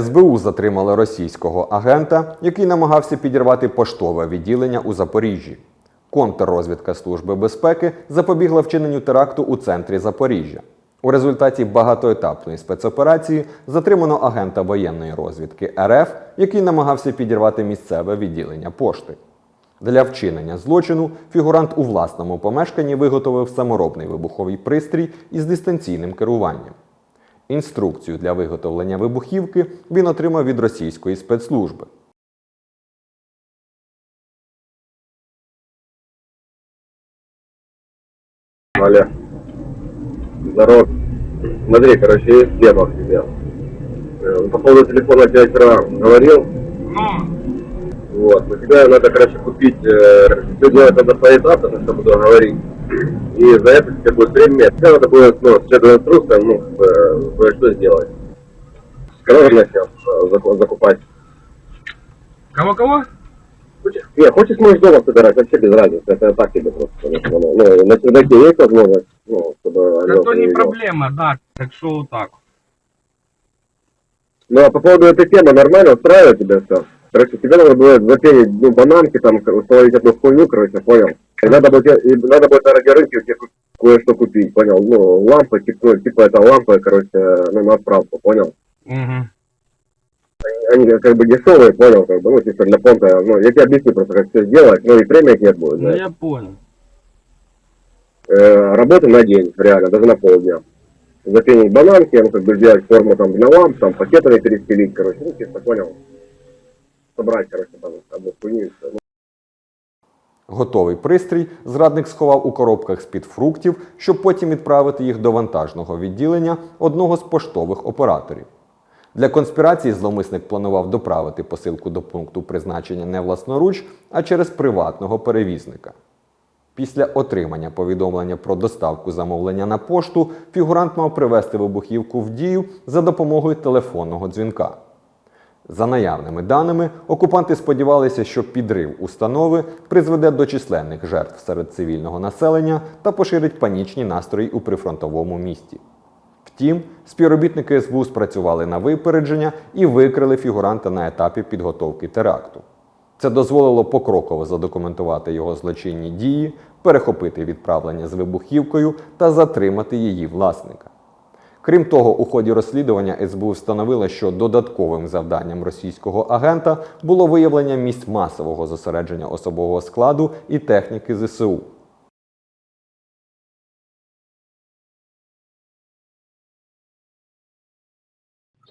СБУ затримали російського агента, який намагався підірвати поштове відділення у Запоріжжі. Контррозвідка Служби безпеки запобігла вчиненню теракту у центрі Запоріжжя. У результаті багатоетапної спецоперації затримано агента воєнної розвідки РФ, який намагався підірвати місцеве відділення пошти. Для вчинення злочину фігурант у власному помешканні виготовив саморобний вибуховий пристрій із дистанційним керуванням. Інструкцію для виготовлення вибухівки він отримав від російської спецслужби. Оля. Здоров. Смотри, короче, есть тема к тебе. Э, По поводу телефона я вчера говорил. Вот. Но тебе надо, короче, купить... Э, ты делать надо поэтапно, чтобы договорить. И за это тебе будет время. Тебе надо будет, ну, следуя инструкциям, ну, как бы, э, кое-что сделать. Короче, начнем э, заку- закупать. Кого-кого? Не, хочешь можешь дома собирать, вообще без разницы. Это так тебе просто. Ну, ну, на чердаке есть возможность, ну, чтобы... Да то не видел. проблема, да. Так что вот так. Ну а по поводу этой темы нормально устраивает тебя все? Короче, тебе надо будет запенить, ну, бананки, там, установить одну хуйню, короче, понял? Надо будет, надо будет на радиорынке кое-что купить, понял? Ну, лампы, типа, типа это лампы, короче, ну, на отправку, понял? Угу. Они как бы дешевые, понял, как бы, ну, чисто для понта, ну, я тебе объясню просто, как все сделать, ну, и время их нет будет, Ну да. я понял. Э, работы на день, реально, даже на полдня. Запенить бананки, ну, как бы сделать форму там для ламп, там, пакетами перестелить, короче, ну, чисто, понял? Собрать, короче, там, одну хуйню. Ну, Готовий пристрій зрадник сховав у коробках з-під фруктів, щоб потім відправити їх до вантажного відділення одного з поштових операторів. Для конспірації зловмисник планував доправити посилку до пункту призначення не власноруч, а через приватного перевізника. Після отримання повідомлення про доставку замовлення на пошту фігурант мав привести вибухівку в дію за допомогою телефонного дзвінка. За наявними даними, окупанти сподівалися, що підрив установи призведе до численних жертв серед цивільного населення та поширить панічні настрої у прифронтовому місті. Втім, співробітники СБУ спрацювали на випередження і викрили фігуранта на етапі підготовки теракту. Це дозволило покроково задокументувати його злочинні дії, перехопити відправлення з вибухівкою та затримати її власника. Крім того, у ході розслідування СБУ встановило, що додатковим завданням російського агента було виявлення місць масового зосередження особового складу і техніки ЗСУ.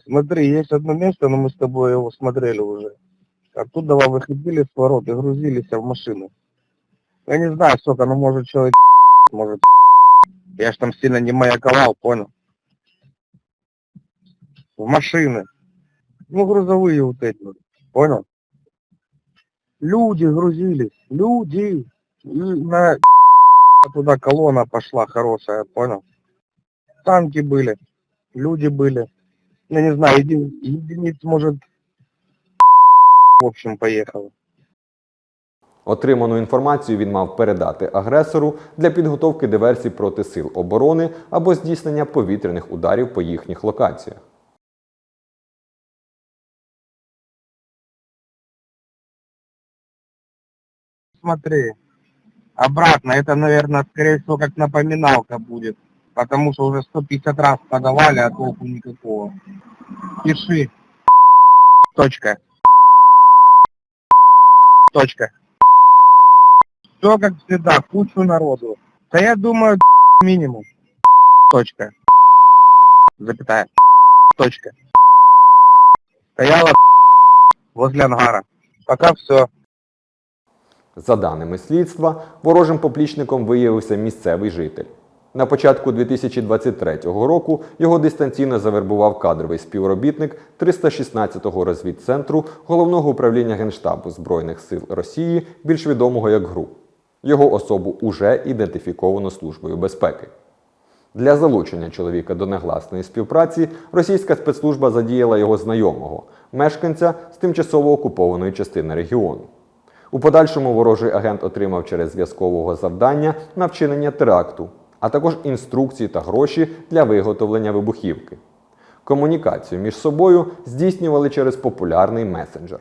Смотри, есть одно место, но мы с тобой его смотрели уже. Оттуда вы выходили с ворот и грузились в машину. Я не знаю, сколько, ну может человек может Я ж там сильно не маяковал, понял? В машины. Ну, грузовые вот эти вот, понял? Люди грузились, люди. И на туда колонна пошла хорошая, понял? Танки были, люди были. Я не знаю, еди- единиц, может, в общем, поехало. Отриману інформацію він мав передати агресору для підготовки диверсій проти сил оборони або здійснення повітряних ударів по їхніх локаціях. Смотри, обратно, это, наверное, скорее всего, как напоминалка будет. Потому что уже 150 раз подавали, а толку никакого. Пиши. Точка. Точка. Все как всегда, кучу народу. Да я думаю, минимум. Точка. Запятая. Точка. Стояла возле ангара. Пока все. За даними слідства, ворожим поплічником виявився місцевий житель. На початку 2023 року його дистанційно завербував кадровий співробітник 316-го розвідцентру Головного управління Генштабу Збройних сил Росії, більш відомого як ГРУ. Його особу уже ідентифіковано Службою безпеки. Для залучення чоловіка до негласної співпраці російська спецслужба задіяла його знайомого, мешканця з тимчасово окупованої частини регіону. У подальшому ворожий агент отримав через зв'язкового завдання на вчинення теракту, а також інструкції та гроші для виготовлення вибухівки. Комунікацію між собою здійснювали через популярний месенджер.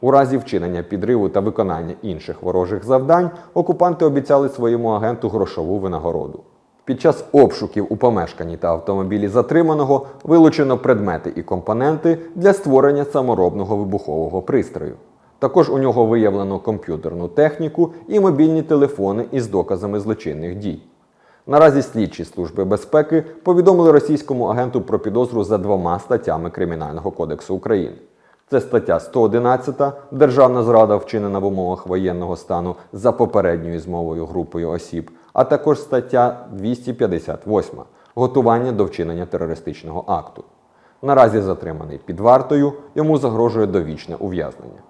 У разі вчинення підриву та виконання інших ворожих завдань окупанти обіцяли своєму агенту грошову винагороду. Під час обшуків у помешканні та автомобілі затриманого вилучено предмети і компоненти для створення саморобного вибухового пристрою. Також у нього виявлено комп'ютерну техніку і мобільні телефони із доказами злочинних дій. Наразі слідчі служби безпеки повідомили російському агенту про підозру за двома статтями Кримінального кодексу України. Це стаття 111 Державна зрада вчинена в умовах воєнного стану за попередньою змовою групою осіб, а також стаття 258 Готування до вчинення терористичного акту. Наразі затриманий під вартою, йому загрожує довічне ув'язнення.